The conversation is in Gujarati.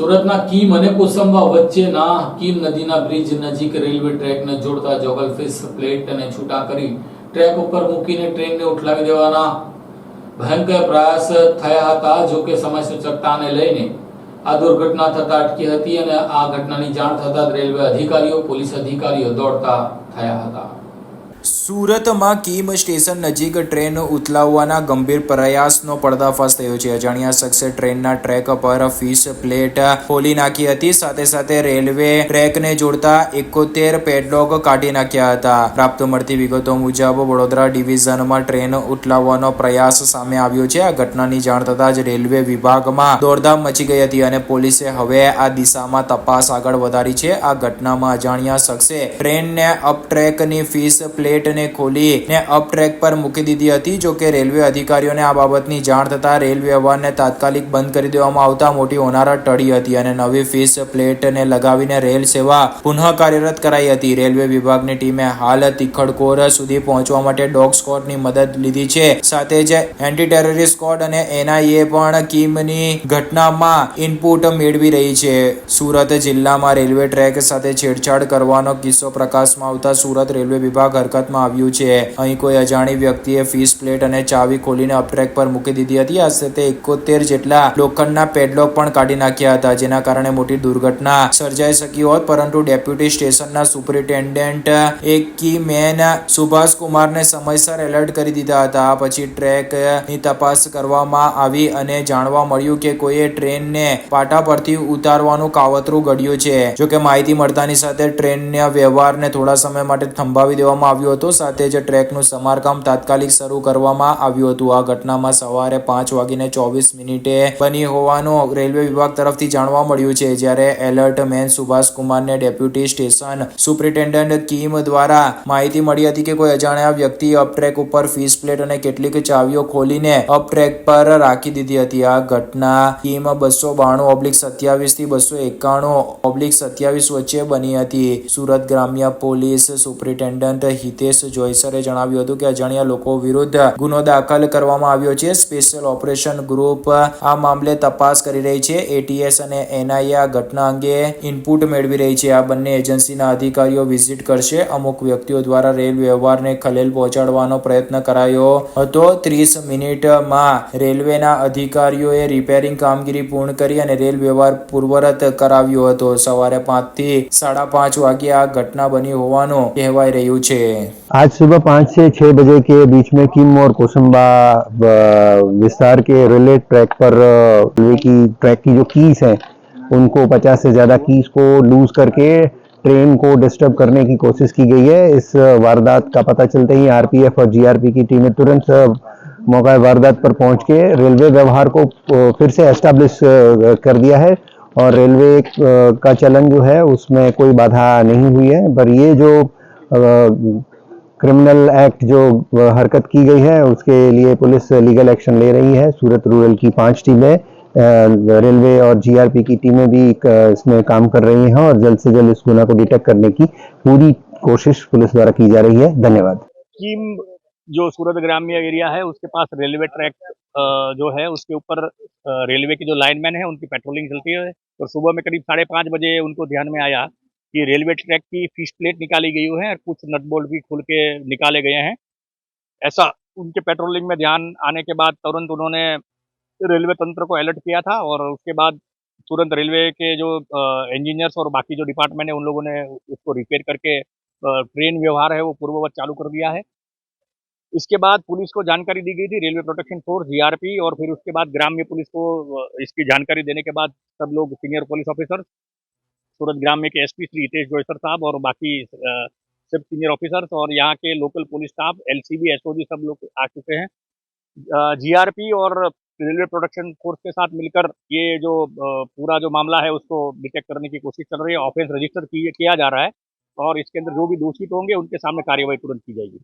સુરતના કીમ અને કોસંબા વચ્ચેના કીમ નદીના બ્રિજ નજીક રેલવે ટ્રેકને જોડતા જોગલફિશ પ્લેટને છૂટા કરી ટ્રેક ઉપર મૂકીને ટ્રેનને ઉઠલાવી દેવાના ભયંકર પ્રયાસ થયા હતા, જો કે સમયસૂચકતાને લઈને આ દુર્ઘટના થતા અટકી હતી અને આ ઘટનાની જાણ થતા રેલવે અધિકારીઓ, પોલીસ અધિકારીઓ દોડતા થયા હતા. સુરતમાં કીમ સ્ટેશન નજીક ટ્રેન ઉથલાવવાના ગંભીર પ્રયાસનો પર્દાફાશ થયો છે. અજાણ્યા શખ્સે ટ્રેનના ટ્રેક પર ફિશ પ્લેટ ખોલી નાખી હતી. સાથે સાથે રેલવે ટ્રેકને જોડતા એકોતેર પેડલોક કાઢી નાખ્યા હતા. પ્રાપ્ત મળતી વિગતો મુજબ વડોદરા ડિવિઝનમાં ટ્રેન ઉથલાવવાનો પ્રયાસ સામે આવ્યો છે. આ ઘટનાની જાણ થતાં જ રેલવે વિભાગમાં દોડધામ મચી ગઈ હતી અને પોલીસે હવે આ દિશામાં તપાસ આગળ વધારી છે. આ ઘટનામાં અજાણ્યા શખ્સે ટ્રેનને અપ ટ્રેકની ફિશ પ્લેટને ખોલી ને અપ ટ્રેક પર મૂકી દીધી હતી, જો કે રેલવે અધિકારીઓને આ બાબતની જાણ થતાં રેલ વ્યવહારને તાત્કાલિક બંધ કરી દેવામાં આવતા મોટી હોનારત ટળી હતી અને નવી ફીસ પ્લેટને લગાવીને રેલ સેવા પુનઃ કાર્યરત કરાઈ હતી. રેલવે વિભાગની ટીમે હાલ તિખડકોર સુધી પહોંચવા માટે ડોગ સ્કોડની મદદ લીધી છે. સાથે જ એન્ટી ટેરરિસ્ટ સ્કોડ અને એનઆઈએ પણ કીમની ઘટનામાં ઇનપુટ મેળવી રહી છે. સુરત જિલ્લામાં રેલવે ટ્રેક સાથે છેડછાડ કરવાનો કિસ્સો પ્રકાશમાં આવતા સુરત રેલવે વિભાગ હરકતમાં આવ્યું છે. અહીં કોઈ અજાણી વ્યક્તિએ ફિશ પ્લેટ અને ચાવી ખોલીને અપટ્રેક પર મૂકી દીધી હતી. આ સાથે એકોતેર જેટલા લોખંડના પેડલોક પણ કાઢી નાખ્યા હતા, જેના કારણે મોટી દુર્ઘટના સર્જાઈ શકી હોત. પરંતુ ડેપ્યુટી સ્ટેશનના સુપરિન્ટેન્ડન્ટ એકી મેન સુભાષ કુમારને સમયસર એલર્ટ કરી દીધા હતા. પછી ટ્રેકની તપાસ કરવામાં આવી અને જાણવા મળ્યું કે કોઈએ ટ્રેનને પાટા પરથી ઉતારવાનું કાવતરું ઘડ્યું છે. જોકે માહિતી મળતાની સાથે ટ્રેનના વ્યવહારને થોડા સમય માટે થંભાવી દેવામાં આવ્યો હતો. સાથે જ ટ્રેકનું સમારકામ તાત્કાલિક શરૂ કરવામાં આવ્યું હતું. આ ઘટનામાં સવારે પાંચ વાગીને ચોવીસ મિનિટે બની હોવાનું રેલવે વિભાગ તરફથી જાણવા મળ્યું છે, જ્યારે એલર્ટ મેન સુભાષ કુમારને ડેપ્યુટી સ્ટેશન સુપ્રિન્ટેન્ડન્ટ કીમ દ્વારા માહિતી મળી હતી કે કોઈ અજાણ્યા વ્યક્તિ અપટ્રેક ઉપર ફીસ પ્લેટ અને કેટલીક ચાવીઓ ખોલીને અપટ્રેક પર રાખી દીધી હતી. આ ઘટના કીમ બસો બાણું ઓબ્લિક સત્યાવીસથી બસો એકાણું ઓબ્લિક સત્યાવીસ વચ્ચે બની હતી. સુરત ગ્રામ્ય પોલીસ સુપ્રિન્ટેન્ડન્ટ હિતેશ જોયસરે જણાવ્યું હતું કે અજાણ્યા લોકો વિરુદ્ધ ગુનો દાખલ કરવામાં આવ્યો છે. સ્પેશિયલ ઓપરેશન ગ્રુપ આ મામલે તપાસ કરી રહી છે. એટીએસ અને એનઆઈએ ઘટના અંગે ઇનપુટ મેળવી રહી છે. આ બંને એજન્સીના અધિકારીઓ વિઝિટ કરશે. અમુક વ્યક્તિઓ દ્વારા રેલ વ્યવહારને ખલેલ પહોંચાડવાનો પ્રયત્ન કરાયો હતો. ત્રીસ મિનિટમાં રેલવેના અધિકારીઓએ રિપેરિંગ કામગીરી પૂર્ણ કરી અને રેલ વ્યવહાર પૂર્વરત કરાવ્યો હતો. સવારે પાંચથી સાડા પાંચ વાગ્યે આ ઘટના બની હોવાનું કહેવાય રહ્યું છે. आज सुबह पाँच से छः बजे के बीच में किम और कोसंबा अ, विस्तार के रेलवे ट्रैक पर रेलवे की ट्रैक की जो कीज हैं उनको 50 से ज़्यादा कीज को लूज करके ट्रेन को डिस्टर्ब करने की कोशिश की गई है। इस वारदात का पता चलते ही आरपीएफ और जीआरपी की टीमें तुरंत मौका वारदात पर पहुँच के रेलवे व्यवहार को फिर से एस्टेब्लिश कर दिया है और रेलवे का चलन जो है उसमें कोई बाधा नहीं हुई है। पर ये जो क्रिमिनल एक्ट जो हरकत की गई है, उसके लिए पुलिस लीगल एक्शन ले रही है। सूरत रूरल की पाँच टीमें रेलवे और जीआरपी की टीमें भी इसमें काम कर रही हैं और जल्द से जल्द इस गुना को डिटेक्ट करने की पूरी कोशिश पुलिस द्वारा की जा रही है। धन्यवाद। स्कीम जो सूरत ग्राम्य एरिया है, उसके पास रेलवे ट्रैक जो है, उसके ऊपर रेलवे के जो लाइनमैन है, उनकी पेट्रोलिंग चलती है। और सुबह में करीब साढ़े पाँच बजे उनको ध्यान में आया कि रेलवे ट्रैक की फ़िश प्लेट निकाली गई है और कुछ नट बोल्ट भी खुल के निकाले गए हैं। ऐसा उनके पेट्रोलिंग में ध्यान आने के बाद तुरंत उन्होंने रेलवे तंत्र को अलर्ट किया था और उसके बाद तुरंत रेलवे के जो इंजीनियर्स और बाकी जो डिपार्टमेंट है, उन लोगों ने उसको रिपेयर करके ट्रेन व्यवहार है वो पूर्ववत चालू कर दिया है। इसके बाद पुलिस को जानकारी दी गई थी, रेलवे प्रोटेक्शन फोर्स जीआरपी और फिर उसके बाद ग्राम्य पुलिस को इसकी जानकारी देने के बाद सब लोग सीनियर पुलिस ऑफिसर सूरत ग्राम्य के एसपी श्री हितेश जोयसर साहब और बाकी सब सीनियर ऑफिसर्स और यहाँ के local police staff LCB SOG सब लोग आ चुके हैं। जीआरपी और रेलवे प्रोटेक्शन फोर्स के साथ मिलकर ये जो पूरा जो मामला है उसको डिटेक्ट करने की कोशिश चल रही है ऑफेंस रजिस्टर किया जा रहा है और इसके अंदर जो भी दोषित होंगे उनके सामने कार्यवाही तुरंत की जाएगी।